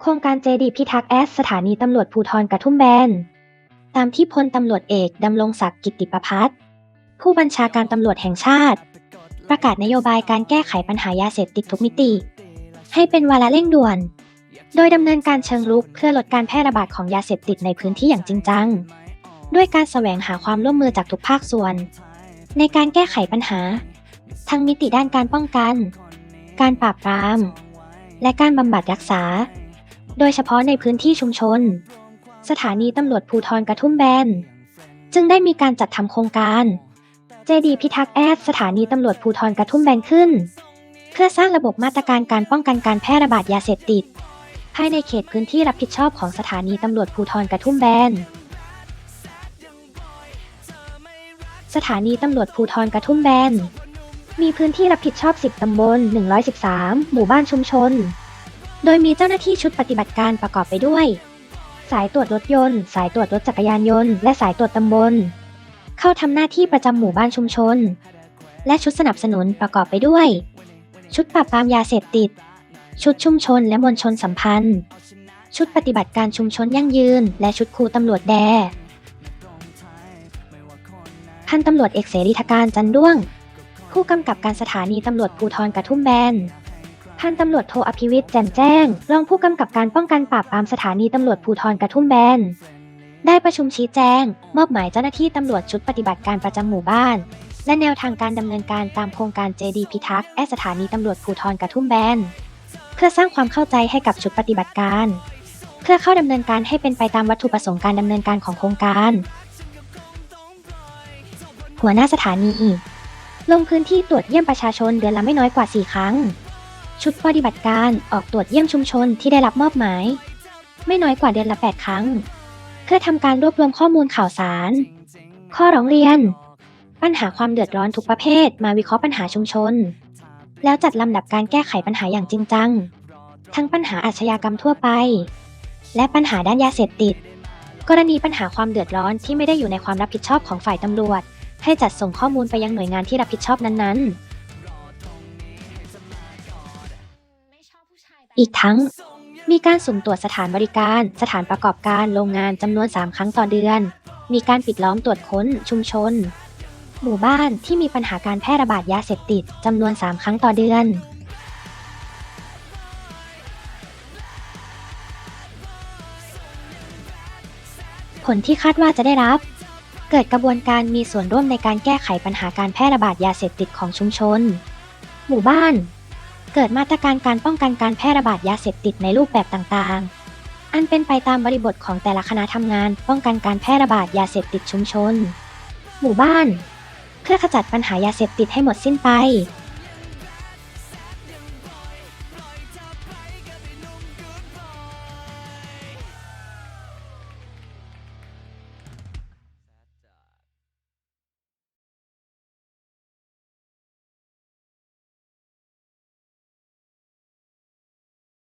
โครงการเจดีพิทักษ์แอสสถานีตำรวจภูธรกระทุ่มแบน ตามที่พลตำรวจเอกดำรงศักดิ์กิติประพัฒน์ผู้บัญชาการตำรวจแห่งชาติ ประกาศนโยบายการแก้ไขปัญหายาเสพติดทุกมิติ ให้เป็นวาระเร่งด่วน โดยดำเนินการเชิงรุกเพื่อลดการแพร่ระบาดของยาเสพติดในพื้นที่อย่างจริงจัง ด้วยการแสวงหาความร่วมมือจากทุกภาคส่วน ในการแก้ไขปัญหา ทั้งมิติด้านการป้องกัน การปราบปราม และการบำบัดรักษา โดยเฉพาะในพื้นที่ชุมชน สถานีตำรวจภูทรกระทุ่มแบน จึงได้มีการจัดทำโครงการ เจดีพิทักษ์แอดสถานีตำรวจภูทรกระทุ่มแบนขึ้น เพื่อสร้างระบบมาตรการการป้องกันการแพร่ระบาดยาเสพติด ภายในเขตพื้นที่รับผิดชอบของสถานีตำรวจภูทรกระทุ่มแบนสถานีตำรวจภูทรกระทุ่มแบน มีพื้นที่รับผิดชอบ 10 ตำบล 113 หมู่บ้านชุมชน โดยมีเจ้าหน้าที่ชุดปฏิบัติการประกอบไปด้วย สายตรวจรถยนต์ สายตรวจรถจักรยานยนต์ และสายตรวจตำบล เข้าทำหน้าที่ประจำหมู่บ้านชุมชน และชุดสนับสนุนประกอบไปด้วย ชุดปราบปรามยาเสพติด ชุดชุมชนและมวลชนสัมพันธ์ ชุดปฏิบัติการชุมชนยั่งยืน และชุดครูตำรวจแดพันตำรวจเอกเสรีทการจันด้วง ผู้กำกับการสถานีตำรวจภูธรกระทุ่มแบน พันตำรวจโทอภิวิทย์แจ่มแจ้ง รองผู้กำกับการป้องกันปราบปรามสถานีตำรวจภูธรกระทุ่มแบน ได้ประชุมชี้แจง มอบหมายเจ้าหน้าที่ตำรวจชุดปฏิบัติการประจำหมู่บ้าน และแนวทางการดำเนินการตามโครงการ JD พิทักษ์แอสถานีตำรวจภูธรกระทุ่มแบน เพื่อสร้างความเข้าใจให้กับชุดปฏิบัติการ เพื่อเข้าดำเนินการให้เป็นไปตามวัตถุประสงค์การดำเนินการของโครงการ หัวหน้าสถานีลงพื้นที่ตรวจเยี่ยมประชาชนเดือนละไม่น้อยกว่า 4 ครั้ง ชุดปฏิบัติการออกตรวจเยี่ยมชุมชนที่ได้รับมอบหมาย ไม่น้อยกว่าเดือนละ 8 ครั้ง เพื่อทำการรวบรวมข้อมูลข่าวสาร ข้อร้องเรียน ปัญหาความเดือดร้อนทุกประเภทมาวิเคราะห์ปัญหาชุมชน แล้วจัดลำดับการแก้ไขปัญหาอย่างจริงจัง ทั้งปัญหาอาชญากรรมทั่วไป และปัญหาด้านยาเสพติด กรณีปัญหาความเดือดร้อนที่ไม่ได้อยู่ในความรับผิดชอบของฝ่ายตำรวจ ให้จัดส่งข้อมูลไปยังหน่วยงานที่รับผิดชอบนั้นๆ อีกทั้ง มีการสุ่มตรวจสถานบริการ สถานประกอบการโรงงานจำนวน 3 ครั้งต่อเดือน มีการปิดล้อมตรวจค้น ชุมชน หมู่บ้านที่มีปัญหาการแพร่ระบาดยาเสพติดจำนวน 3 ครั้งต่อเดือนผลที่คาดว่าจะได้รับ เกิดกระบวนการมีส่วนร่วมในการแก้ไขปัญหาการแพร่ระบาดยาเสพติดของชุมชน หมู่บ้าน เกิดมาตรการการป้องกันการแพร่ระบาดยาเสพติดในรูปแบบต่างๆ อันเป็นไปตามบริบทของแต่ละคณะทำงาน ป้องกันการแพร่ระบาดยาเสพติดชุมชน หมู่บ้าน เพื่อขจัดปัญหายาเสพติดให้หมดสิ้นไป